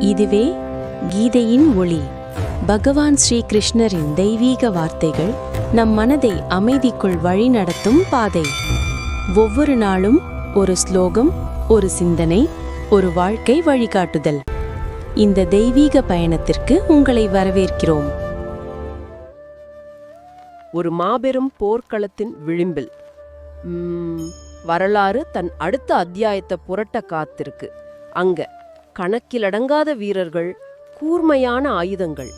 இதுவே கீதையின் ஒளி. பகவான் ஸ்ரீ கிருஷ்ணரின் தெய்வீக வார்த்தைகள் நம் மனதை அமைதிக்குள் வழிநடத்தும் பாதை. ஒவ்வொரு நாளும் ஒரு ஸ்லோகம் ஒரு சிந்தனை ஒரு வாழ்க்கை வழிகாட்டுதல். இந்த தெய்வீக பயணத்திற்கு உங்களை வரவேற்கிறோம். ஒரு மாபெரும் போர்க்களத்தின் விளிம்பில். வரலாறு தன் அடுத்த அத்தியாயத்தை புரட்ட காத்திருக்கு. அங்கே. கணக்கிலடங்காத வீரர்கள் கூர்மையான ஆயுதங்கள்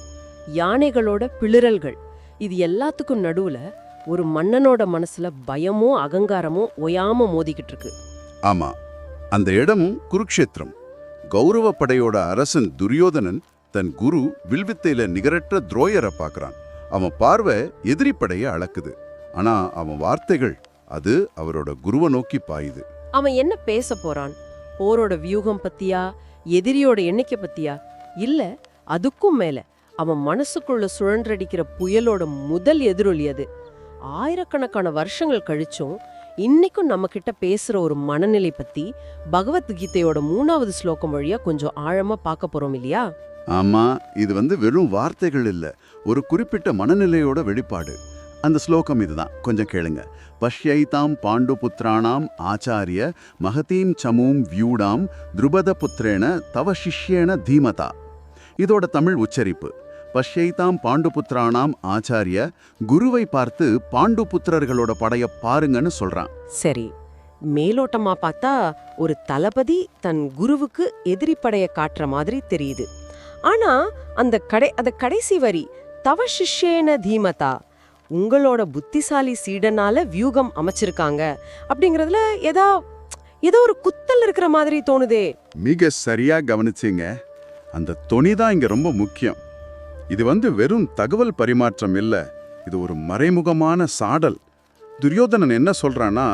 யானைகளோட பிளிரல்கள் இது எல்லாத்துக்கும் நடுவுல ஒரு மன்னனோட மனசுல பயமோ அகங்காரமோ ஒயாம மோதிக்கிட்டு இருக்கு. ஆமா. அந்த இடம் குருக்ஷேத்திரம். கௌரவ படையோட அரசன் துரியோதனன் தன் குரு வில்வித்தையில நிகரற்ற துரோயரை பார்க்கறான். அவன் பார்வை எதிரி படைய அளக்குது. ஆனா அவன் வார்த்தைகள் அது அவரோட குருவை நோக்கி பாயுது. அவன் என்ன பேச போறான்? போரோட வியூகம் பத்தியா? எதிரியோட எண்ணிக்கை பத்தியா? இல்ல அதுக்கும் மேல அவன் மனசுக்குள்ள சுழன்றடிக்கிற புயலோட முதல் எதிரொலி அது. ஆயிரக்கணக்கான வருஷங்கள் கழிச்சும் இன்னைக்கும் நம்ம கிட்ட பேசுற ஒரு மனநிலை பத்தி பகவத்கீதையோட மூணாவது ஸ்லோகம் வழியா கொஞ்சம் ஆழமா பார்க்க போறோம் இல்லையா? ஆமா இது வந்து வெறும் வார்த்தைகள் இல்ல. ஒரு குறிப்பிட்ட மனநிலையோட வெளிப்பாடு. அந்த ஸ்லோகம் இதுதான். கொஞ்சம் கேளுங்க. பஷ்யைதாம் பாண்டு புத்திராணாம் ஆச்சாரிய மகதீம் சமூம் வியூடாம் துருபத புத்திரேன தவ சிஷ்யேன தீமதா. இதோட தமிழ் உச்சரிப்பு. பஷ்யைதாம் பாண்டு புத்திராணாம் ஆச்சாரிய குருவை பார்த்து பாண்டு புத்திரர்களோட படைய பாருங்கன்னு சொல்றான். சரி. மேலோட்டமா பார்த்தா ஒரு தளபதி தன் குருவுக்கு எதிரி படைய காட்டுற மாதிரி தெரியுது. ஆனா அந்த கடை அந்த கடைசி வரி தவ சிஷ்யேன தீமதா உங்களோட புத்திசாலி சீடனால வியூகம் அமைச்சிருக்காங்க அப்படிங்கறதுல ஏதோ ஏதோ ஒரு குத்தல் இருக்கிற மாதிரி தோணுதே. மிக சரியா கவனிச்சீங்க. அந்த தொனி தான் இங்க ரொம்ப முக்கியம். இது வந்து வெறும் தகவல் பரிமாற்றம் இல்ல. இது ஒரு மறைமுகமான சாடல். துரியோதனன் என்ன சொல்றான்னா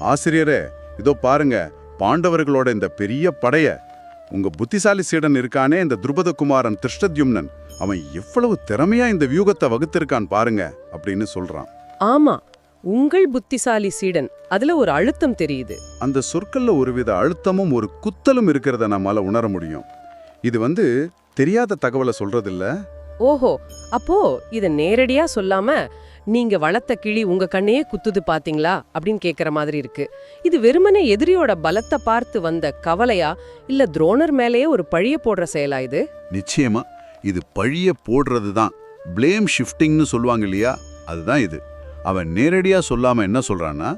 ஆசிரியரே இதோ பாருங்க பாண்டவர்களோட இந்த பெரிய படைய உங்க புத்திசாலி சீடன் இருக்கானே இந்த துருபதகுமாரன் திருஷ்டத்யும்னன். அவன் எவ்வளவு திறமையா இந்த வியூகத்தை வகுத்திருக்கான் பாருங்க அப்படின்னு சொல்றான். ஆமா உங்கள் புத்திசாலி சீடன் அதுல ஒரு அழுத்தம் தெரியுது. அந்த சொற்கள்ல ஒருவித அழுத்தமும் ஒரு குத்தலும் இருக்கிறத நம்மால உணர முடியும். இது வந்து தெரியாத தகவலை சொல்றதில்ல. ஓஹோ அப்போ இத நேரடியா சொல்லாம நீங்க வளர்த்த கிளி உங்க கண்ணையே குத்துது பாத்தீங்களா? அப்படின்னு கேக்குற மாதிரி இருக்கு. இது வெறுமனே எதிரியோட பலத்தை பார்த்து வந்த கவலையா? இல்ல துரோணர் மேலேயே ஒரு பழிய போடுற செயலா இது? நிச்சயமா. இது பழிய போடுறது தான் பிளேம் ஷிஃப்டிங்னு சொல்லுவாங்க இல்லையா? அதுதான் இது. அவன் நேரடியா சொல்லாம என்ன சொல்றான்னா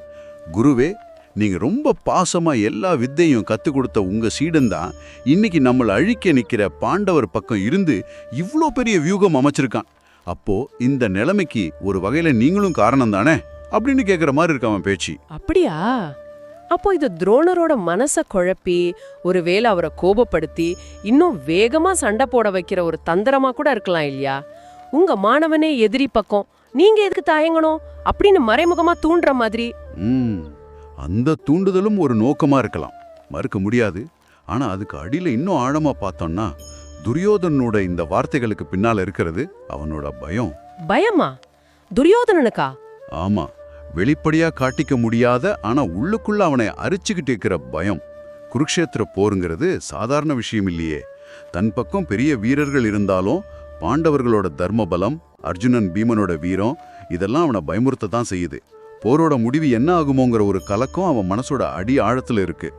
குருவே நீங்க ரொம்ப பாசமா எல்லா வித்தையும் கத்து கொடுத்த உங்க சீடன் தான் இன்னைக்கு நம்மளை அழிக்க நிக்கிற பாண்டவர் பக்கம் இருந்து இவ்வளோ பெரிய வியூகம் அமைச்சிருக்கான். அப்போ இந்த நிலைமைக்கு ஒரு வகையில நீங்களும் காரணம் தானே அப்படின்னு கேக்குற மாதிரி இருக்கு அவன் பேச்சு. அப்படியா? அப்போ இது துரோணரோட மனச குழப்பி ஒருவேளை அவரை கோபப்படுத்தி இன்னும் வேகமா சண்டை போட வைக்கிற ஒரு தந்திரமா கூட இருக்கலாம் இல்லையா? உங்க மாணவனே எதிரி பக்கம் நீங்க எதுக்கு தயங்கணும்? அப்படின்னு மறைமுகமா தூண்டுற மாதிரி. ம் அந்த தூண்டுதலும் ஒரு நோக்கமா இருக்கலாம். மறுக்க முடியாது. ஆனா அதுக்கு அடியில இன்னும் ஆழமா பார்த்தோம்னா துரியோதனோட இந்த வார்த்தைகளுக்கு பின்னால இருக்கிறது அவனோட பயம். பயமா? துரியோதனனுக்கா? ஆமா. வெளிப்படையா காட்டிக்க முடியாத ஆனா உள்ளுக்குள்ள அவனை அரிச்சுக்கிட்டு இருக்கிற பயம். குருக்ஷேத்திர போருங்கிறது சாதாரண விஷயம் இல்லையே. தன் பக்கம் பெரிய வீரர்கள் இருந்தாலும் பாண்டவர்களோட தர்ம பலம் அர்ஜுனன் பீமனோட வீரம் இதெல்லாம் அவனை பயமுறுத்த தான் செய்யுது. போரோட முடிவு என்ன ஆகுமோங்கிற ஒரு கலக்கம் அவன் மனசோட அடி ஆழத்துல இருக்கு.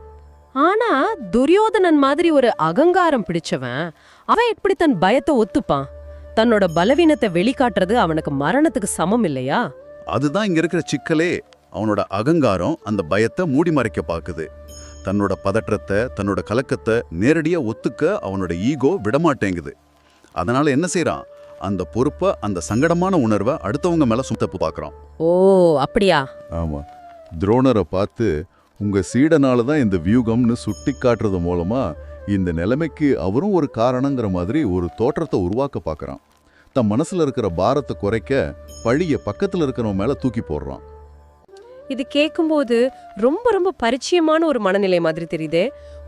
ஆனா துரியோதனன் மாதிரி ஒரு அகங்காரம் பிடிச்சவன் அவன் எப்படி தன் பயத்தை ஒத்துப்பான்? தன்னோட பலவீனத்தை வெளிக்காட்டுறது அவனுக்கு மரணத்துக்கு சமம் இல்லையா? அதுதான் இங்க இருக்கிற சிக்கலே. அவனோட அகங்காரம் அந்த பயத்தை மூடி மறைக்க பாக்குது. தன்னோட பதற்றத்தை தன்னோட கலக்கத்தை நேரடியா ஒத்துக்க அவனோட ஈகோ விடமாட்டேங்குது. அதனால என்ன செய்றான்? அந்த பொறுப்பை அந்த சங்கடமான உணர்வை அடுத்தவங்க மேல சுத்தப்பு பார்க்கறான் ஓ அப்படியா? ஆமா. துரோணரை பார்த்து உங்க சீடனால தான் இந்த வியூகம்னு சுட்டி காட்டுறது மூலமா இந்த நிலைமைக்கு அவரும் ஒரு காரணங்கிற மாதிரி ஒரு தோற்றத்தை உருவாக்க பார்க்கறான் தன் மனசுல இருக்கிற பாரத்தை குறைக்க பழிய பக்கத்துல இருக்கிறவன் மேல தூக்கி போடுறான். இது கேட்கும்போது ரொம்ப ரொம்ப பரிச்சயமான ஒரு மனநிலை மாதிரி தெரியுதே.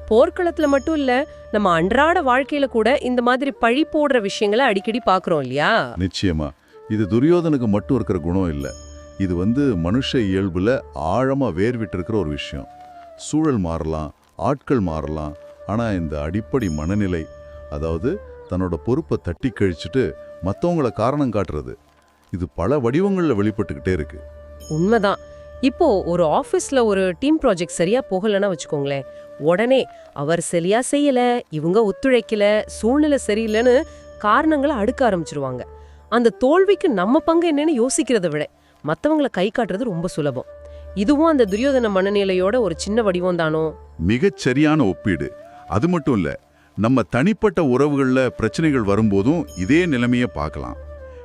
போர்க்களத்துல மட்டும் இல்ல நம்ம அன்றாட வாழ்க்கையில கூட இந்த மாதிரி பழி போடுற விஷயங்களை அடிக்கடி பாக்குறோம் இல்லையா? நிச்சயமா. இது துரியோதனுக்கு மட்டும் இருக்கிற குணம் இல்ல. இது வந்து மனுஷ இயல்பில் ஆழமாக வேர்விட்டிருக்கிற ஒரு விஷயம். சூழல் மாறலாம் ஆட்கள் மாறலாம். ஆனால் இந்த அடிப்படை மனநிலை அதாவது தன்னோட பொறுப்பை தட்டி கழிச்சுட்டு மற்றவங்களை காரணம் காட்டுறது இது பல வடிவங்களில் வெளிப்பட்டுக்கிட்டே இருக்கு. உண்மைதான். இப்போ ஒரு ஆஃபீஸில் ஒரு டீம் ப்ராஜெக்ட் சரியா போகலன்னா வச்சுக்கோங்களேன் உடனே அவர் சரியா செய்யல இவங்க ஒத்துழைக்கல சூழ்நிலை சரியில்லைன்னு காரணங்களை அடுக்க ஆரம்பிச்சிருவாங்க. அந்த தோல்விக்கு நம்ம பங்கு என்னன்னு யோசிக்கிறத விட மற்றவங்களை கை காட்டுறது ரொம்ப சுலபம். இதுவும் அந்த துரியோதன மனநிலையோட ஒரு சின்ன வடிவம் தானோ? மிகச் சரியான ஒப்பீடு. அது மட்டும் இல்லை நம்ம தனிப்பட்ட உறவுகளில் பிரச்சனைகள் வரும்போதும் இதே நிலைமையை பார்க்கலாம்.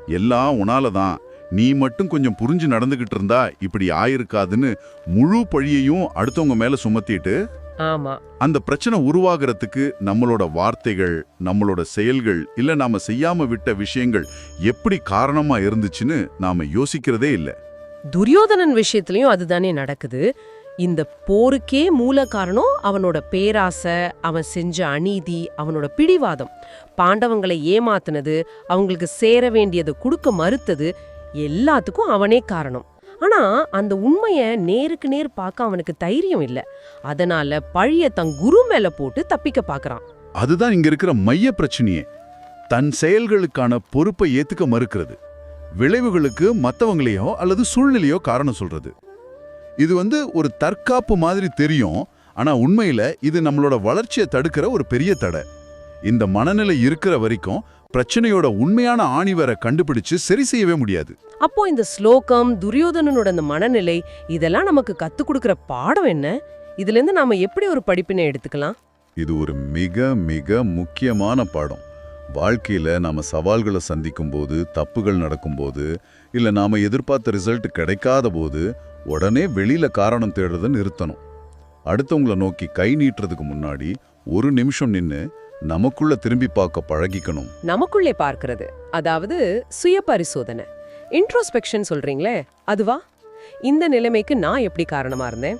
எல்லாம் உனால தான். நீ மட்டும் கொஞ்சம் புரிஞ்சு நடந்துகிட்டு இருந்தா இப்படி ஆயிருக்காதுன்னு முழு பழியையும் அடுத்தவங்க மேல சுமத்திட்டு ஆமா. அந்த பிரச்சனை உருவாகிறதுக்கு நம்மளோட வார்த்தைகள் நம்மளோட செயல்கள் இல்ல நாம செய்யாம விட்ட விஷயங்கள் எப்படி காரணமா இருந்துச்சுன்னு நாம யோசிக்கிறதே இல்ல. துரியோதனன் விஷயத்துலயும் அதுதானே நடக்குது. இந்த போருக்கே மூல காரணம் அவனோட பேராசை அவன் செஞ்ச அநீதி அவனோட பிடிவாதம். பாண்டவங்களை ஏமாத்துனது அவங்களுக்கு சேர வேண்டியதை கொடுக்க மறுத்தது எல்லாத்துக்கும் அவனே காரணம். ஆனா அந்த உண்மையை நேருக்கு நேர் பார்க்க அவனுக்கு தைரியம் இல்ல. அதனால பழிய தன் குரு மேல போட்டு தப்பிக்க பாக்குறான். அதுதான் இங்க இருக்கிற மைய பிரச்சனையே. தன் செயல்களுக்கான பொறுப்பை ஏத்துக்க மறுக்கிறது. விளைவுகளுக்கு மற்றவங்களையோ அல்லது சூழ்நிலையோ காரணம் சொல்றது. இது வந்து ஒரு தற்காப்பு மாதிரி தெரியும். ஆனா உண்மையில இது நம்மளோட வளர்ச்சியை தடுக்கிற ஒரு பெரிய தடை. இந்த மனநிலை இருக்கிற வரைக்கும் பிரச்சனையோட உண்மையான ஆணிவரை கண்டுபிடிச்சு சரி செய்யவே முடியாது. அப்போ இந்த ஸ்லோகம் துரியோதனனோட அந்த மனநிலை இதெல்லாம் நமக்கு கத்து கொடுக்கிற பாடம் என்ன? இதுல இருந்து நாம எப்படி ஒரு படிப்பினை எடுத்துக்கலாம்? இது ஒரு மிக மிக முக்கியமான பாடம். வாழ்க்கையில நாம சவால்களை சந்திக்கும் போது தப்புகள் நடக்கும்போது இல்ல நாம எதிர்பார்த்த ரிசல்ட் கிடைக்காத போது உடனே வெளியில காரணம் தேடுறதை நிறுத்தணும். அடுத்தவங்கள நோக்கி கை நீட்டுறதுக்கு முன்னாடி ஒரு நிமிஷம் நின்னு நமக்குள்ள திரும்பி பார்க்க பழகிக்கணும். நமக்குள்ளே பார்க்கிறது. அதாவது சுய பரிசோதனை. இன்ட்ரோஸ்பெக்ஷன் சொல்றீங்களே அதுவா? இந்த நிலைமைக்கு நான் எப்படி காரணமா இருந்தேன்?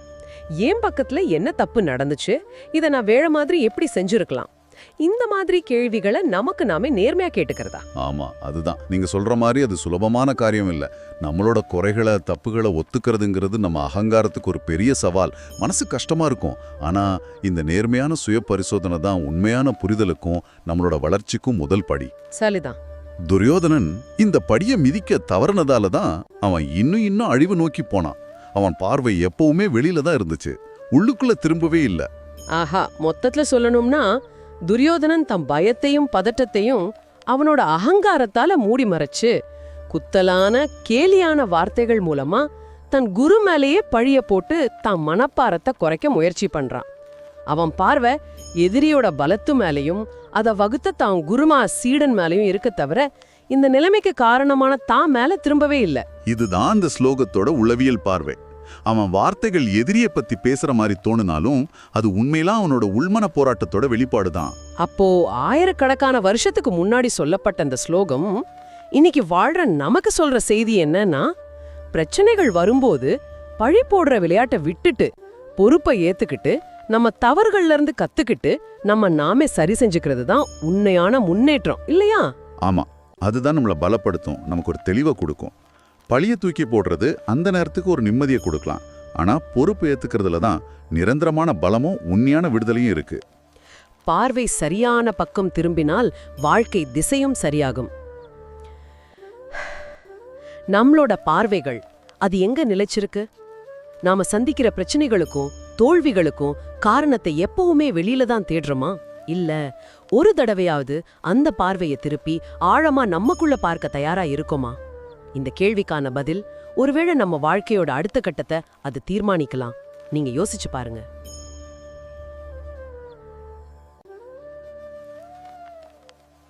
என் பக்கத்துல என்ன தப்பு நடந்துச்சு? இதை நான் வேற மாதிரி எப்படி செஞ்சிருக்கலாம்? இந்த மாதிரி கேள்விகளை நமக்கு நாமே நேர்மையா கேட்டுக்கிறதா? ஆமா அதுதான். நீங்க சொல்ற மாதிரி அது சுலபமான காரியம் இல்ல. நம்மளோட குறைகளை தப்புகளை ஒத்துக்கிறதுங்கிறது நம்ம அகங்காரத்துக்கு ஒரு பெரிய சவால். மனசு கஷ்டமா இருக்கும். ஆனா இந்த நேர்மையான சுய பரிசோதனை தான் உண்மையான புரிதலுக்கும் நம்மளோட வளர்ச்சிக்கும் முதல் படி. சரிதான். துரியோதனன் இந்த படியை மிதிக்க தவறுனதால தான் அவன் இன்னும் இன்னும் அழிவு நோக்கி போனான். அவன் பார்வை எப்பவுமே வெளியில தான் இருந்துச்சு. உள்ளுக்குள்ள திரும்பவே இல்ல. ஆஹா மொத்தத்துல சொல்லணும்னா துரியோதனன் தம் பயத்தையும் பதட்டத்தையும் அவனோட அகங்காரத்தால மூடி மறைச்சு குத்தலான கேலியான வார்த்தைகள் மூலமா தன் குரு மேலேயே பழிய போட்டு தன் மனப்பாரத்தை குறைக்க முயற்சி பண்றான். அவன் பார்வை எதிரியோட பலத்து மேலையும் அத வகுத்த தான் குருமா சீடன் மேலையும் இருக்க தவிர இந்த நிலைமைக்கு காரணமான தான் மேல திரும்பவே இல்ல. இதுதான் அந்த ஸ்லோகத்தோட உளவியல் பார்வை. அவன் வார்த்தைகள் எதிரிய பத்தி பேசுற மாதிரி தோணுனாலும் அது உண்மையிலாம் அவனோட உள்மன போராட்டத்தோட வெளிப்பாடுதான். அப்போ ஆயிரக்கணக்கான வருஷத்துக்கு முன்னாடி சொல்லப்பட்ட அந்த ஸ்லோகம் இன்னைக்கு வாழ்ற நமக்கு சொல்ற செய்தி என்னன்னா பிரச்சனைகள் வரும்போது பழி போடுற விளையாட்டை விட்டுட்டு பொறுப்பை ஏத்துக்கிட்டு நம்ம தவறுகள்ல இருந்து கத்துக்கிட்டு நம்ம நாமே சரி செஞ்சுக்கிறது தான் உண்மையான முன்னேற்றம் இல்லையா? ஆமா. அதுதான் நம்மளை பலப்படுத்தும். நமக்கு ஒரு தெளிவை கொடுக்கும். பழிய தூக்கி போடுறது அந்த நேரத்துக்கு ஒரு நிம்மதியை கொடுக்கலாம். ஆனால் பொறுப்பு ஏற்றுக்கிறதுல தான் நிரந்தரமான பலமும் உண்மையான விடுதலையும் இருக்கு. பார்வை சரியான பக்கம் திரும்பினால் வாழ்க்கை திசையும் சரியாகும். நம்மளோட பார்வைகள் அது எங்க நிலைச்சிருக்கு? நாம சந்திக்கிற பிரச்சனைகளுக்கும் தோல்விகளுக்கும் காரணத்தை எப்பவுமே வெளியில தான் தேடுறோமா? இல்ல ஒரு தடவையாவது அந்த பார்வையை திருப்பி ஆழமா நம்மக்குள்ள பார்க்க தயாரா இருக்கோமா? இந்த கேள்விக்கான பதில் ஒருவேளை நம்ம வாழ்க்கையோட அடுத்த கட்டத்தை அது தீர்மானிக்கலாம். நீங்க யோசிச்சு பாருங்க.